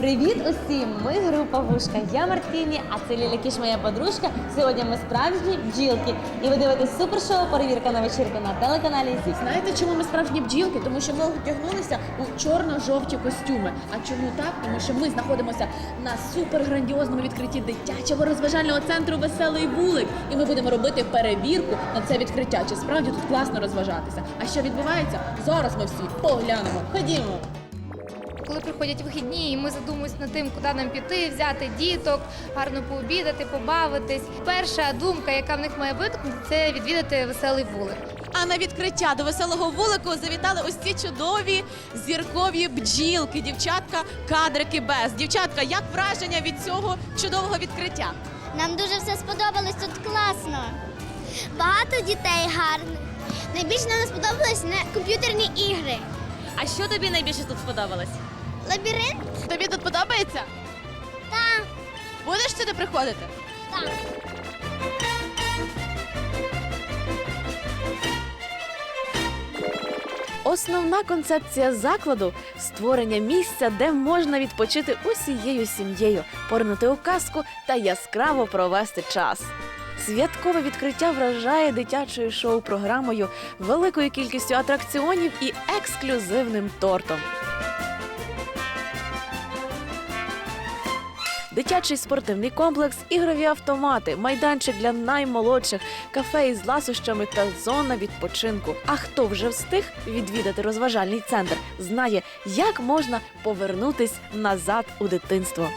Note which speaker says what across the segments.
Speaker 1: Привіт усім! Ми група Вушка. Я Мартіні, а це Ліля Кіш, моя подружка. Сьогодні ми справжні бджілки. І ви дивитесь супершоу Перевірка на вечірку на телеканалі ЗІС.
Speaker 2: Знаєте, чому ми справжні бджілки? Тому що ми одягнулися у чорно-жовті костюми. А чому так? Тому що ми знаходимося на суперграндіозному відкритті дитячого розважального центру Веселий вулик. І ми будемо робити перевірку на це відкриття. Чи справді тут класно розважатися? А що відбувається? Зараз ми всі поглянемо. Ходімо.
Speaker 3: Коли приходять вихідні, і ми задумуємося над тим, куди нам піти, взяти діток, гарно пообідати, побавитись. Перша думка, яка в них має виникнути, це відвідати веселий вулик.
Speaker 2: А на відкриття до веселого вулику завітали ось ці чудові зіркові бджілки, дівчатка, кадрики без. Дівчатка, як враження від цього чудового відкриття?
Speaker 4: Нам дуже все сподобалось, тут класно. Багато дітей гарних. Найбільше нам сподобались не комп'ютерні ігри.
Speaker 1: А що тобі найбільше тут сподобалось?
Speaker 4: Лабіринт?
Speaker 2: Тобі тут подобається?
Speaker 4: Так.
Speaker 2: Будеш сюди приходити?
Speaker 4: Так.
Speaker 5: Основна концепція закладу створення місця, де можна відпочити усією сім'єю, порнути у казку та яскраво провести час. Святкове відкриття вражає дитячою шоу-програмою, великою кількістю атракціонів і ексклюзивним тортом. Дитячий спортивний комплекс, ігрові автомати, майданчик для наймолодших, кафе із ласощами та зона відпочинку. А хто вже встиг відвідати розважальний центр, знає, як можна повернутись назад у дитинство.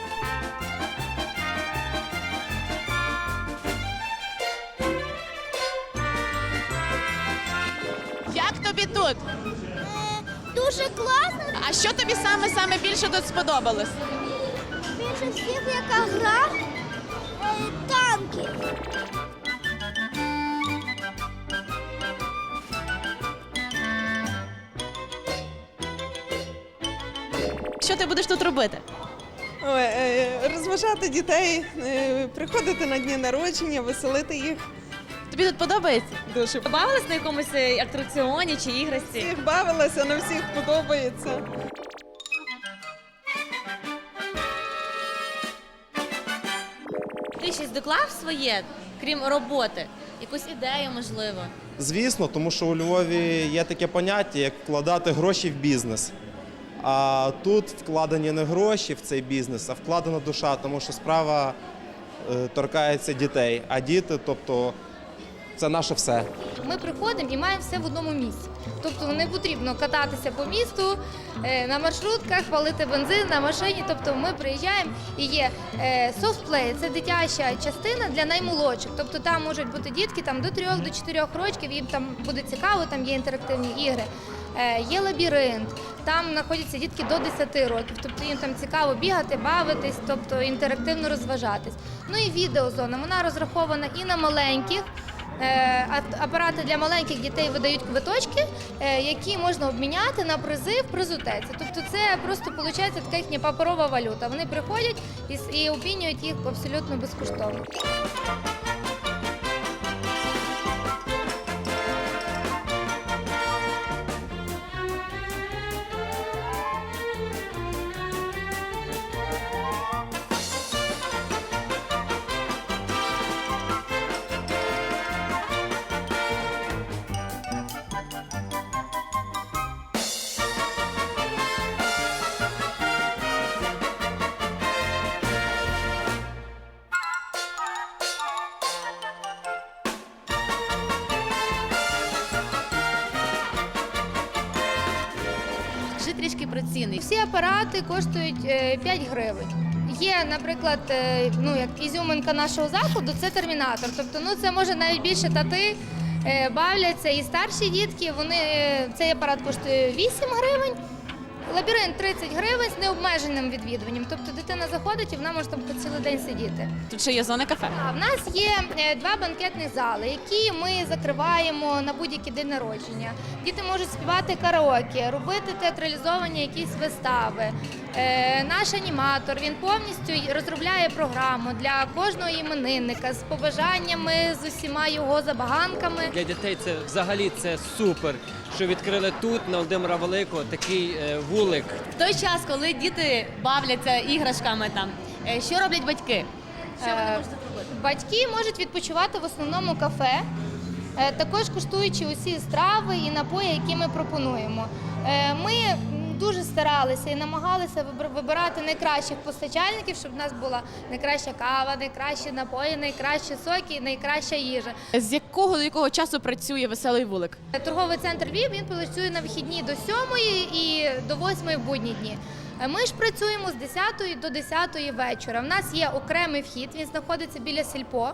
Speaker 2: Як тобі тут?
Speaker 4: Дуже класно.
Speaker 2: А що тобі саме саме більше тут сподобалось?
Speaker 4: Всіх, яка гра е, танки.
Speaker 2: Що ти будеш тут робити?
Speaker 6: Ой, е, розважати дітей, е, приходити на дні народження, веселити їх.
Speaker 2: Тобі тут подобається?
Speaker 6: Дуже
Speaker 1: Побавились на якомусь е, атракціоні чи іграсті?
Speaker 6: всіх бавилася, на всіх подобається.
Speaker 1: Доклав своє, крім роботи? Якусь ідею, можливо.
Speaker 7: Звісно, тому що у Львові є таке поняття, як вкладати гроші в бізнес. А тут вкладені не гроші в цей бізнес, а вкладена душа, тому що справа е, торкається дітей. А діти, тобто, це наше все.
Speaker 3: Ми приходимо і маємо все в одному місці. Тобто не потрібно кататися по місту е, на маршрутках, палити бензин на машині. Тобто ми приїжджаємо і є софтплей, це дитяча частина для наймолодших. Тобто там можуть бути дітки там до 3 до 4 років, їм там буде цікаво, там є інтерактивні ігри. Е, Є лабіринт, там знаходяться дітки до 10 років, тобто їм там цікаво бігати, бавитись, тобто інтерактивно розважатись. Ну і відеозона, вона розрахована і на маленьких. Е, Апарати для маленьких дітей видають квиточки, е, які можна обміняти на призи в призутеці. Тобто це просто виходить така їхня паперова валюта. Вони приходять і, обмінюють їх абсолютно безкоштовно.
Speaker 2: Вже трішки про ціни.
Speaker 3: Всі апарати коштують е, 5 гривень. Є, наприклад, е, ну як ізюминка нашого заходу, це термінатор. Тобто, ну це може навіть більше тати е, бавляться і старші дітки. Вони е, цей апарат коштує 8 гривень. Лабіринт 30 гривень з необмеженим відвідуванням. Тобто дитина заходить і вона може там по цілий день сидіти.
Speaker 2: Тут ще є зона кафе.
Speaker 3: А в нас є е, два банкетних зали, які ми закриваємо на будь-які день народження. Діти можуть співати караоке, робити театралізовані якісь вистави. Е, Наш аніматор він повністю розробляє програму для кожного іменинника з побажаннями, з усіма його забаганками.
Speaker 8: Для дітей це взагалі це супер, що відкрили тут на Володимира Великого такий е, вулик.
Speaker 1: В той час, коли діти бавляться іграшками там, е, що роблять батьки?
Speaker 3: Е, Батьки можуть відпочивати в основному кафе, також куштуючи усі страви і напої, які ми пропонуємо. Ми дуже старалися і намагалися вибирати найкращих постачальників, щоб в нас була найкраща кава, найкращі напої, найкращі соки, найкраща їжа.
Speaker 2: З якого до якого часу працює веселий вулик?
Speaker 3: Торговий центр Львів він працює на вихідні до 7 і до 8 в будні дні. Ми ж працюємо з 10 до 10 вечора. У нас є окремий вхід, він знаходиться біля сільпо.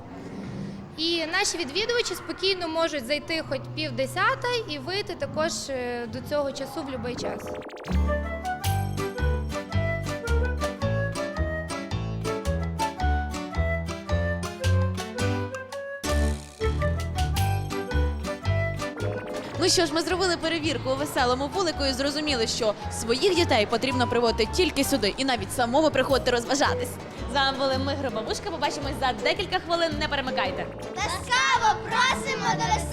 Speaker 3: І наші відвідувачі спокійно можуть зайти хоч пів десята і вийти також е, до цього часу в будь-який час.
Speaker 2: Ну що ж, ми зробили перевірку у веселому вулику і зрозуміли, що своїх дітей потрібно приводити тільки сюди і навіть самому приходити розважатись.
Speaker 1: З вами були ми, Гробабушка. Побачимось за декілька хвилин. Не перемикайте.
Speaker 4: Ласкаво просимо до!